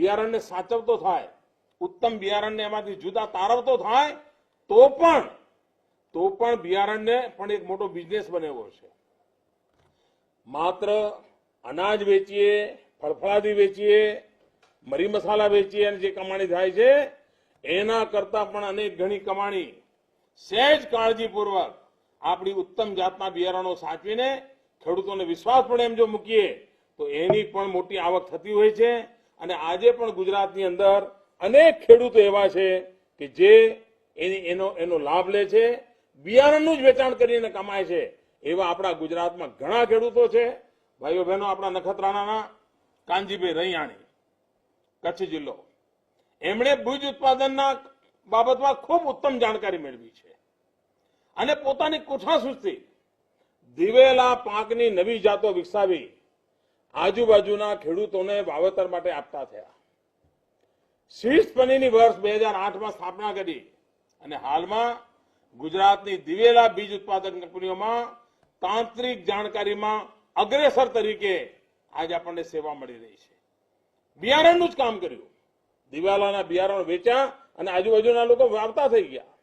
બિયારણને સાચવતો થાય, ઉત્તમ બિયારણને એમાંથી જુદા તારવતો થાય, તો પણ તો પણ બિયારણને પણ એક મોટો બિઝનેસ બનેવો છે. માત્ર અનાજ વેચીએ, ફળફળાદી વેચીએ, મરી મસાલા વેચીએ અને જે કમાણી થાય છે, એના કરતા પણ અનેક ઘણી કમાણી. સહેજ કાળજીપૂર્વક આપણી ઉત્તમ જાતના બિયારણો સાચવીને ખેડૂતોને વિશ્વાસ પણ એમ જો મૂકીએ, તો એની પણ મોટી આવક થતી હોય છે. અને આજે પણ ગુજરાતની અંદર અનેક ખેડૂતો એવા છે કે જે એની, એનો એનો લાભ લે છે, બિયારણનું જ વેચાણ કરીને કમાય છે. એવા આપણા ગુજરાતમાં ઘણા ખેડૂતો છે. ભાઈઓ બહેનો, આપણા નખત્રાણાના કાનજીભાઈ રૈયાણી, કચ્છ જિલ્લો. એમણે બીજ ઉત્પાદનના બાબતમાં ખૂબ ઉત્તમ જાણકારી મેળવી છે. અને પોતાની કુઠાસૂઝથી દિવેલા પાકની નવી જાતો વિકસાવી આજુબાજુના ખેડૂતોને વાવેતર માટે આપતા થયા. શીર્ષ પનીની વર્ષ બે હજાર આઠમાં સ્થાપના કરી અને હાલમાં ગુજરાતની દિવેલા બીજ ઉત્પાદક કંપનીઓમાં તાંત્રિક જાણકારીમાં અગ્રેસર તરીકે આજે આપણને સેવા મળી રહી છે. બિયારણનું જ કામ કર્યું. દિવાલાના બિયારણ વેચ્યા અને આજુબાજુના લોકો વાવતા થઈ ગયા.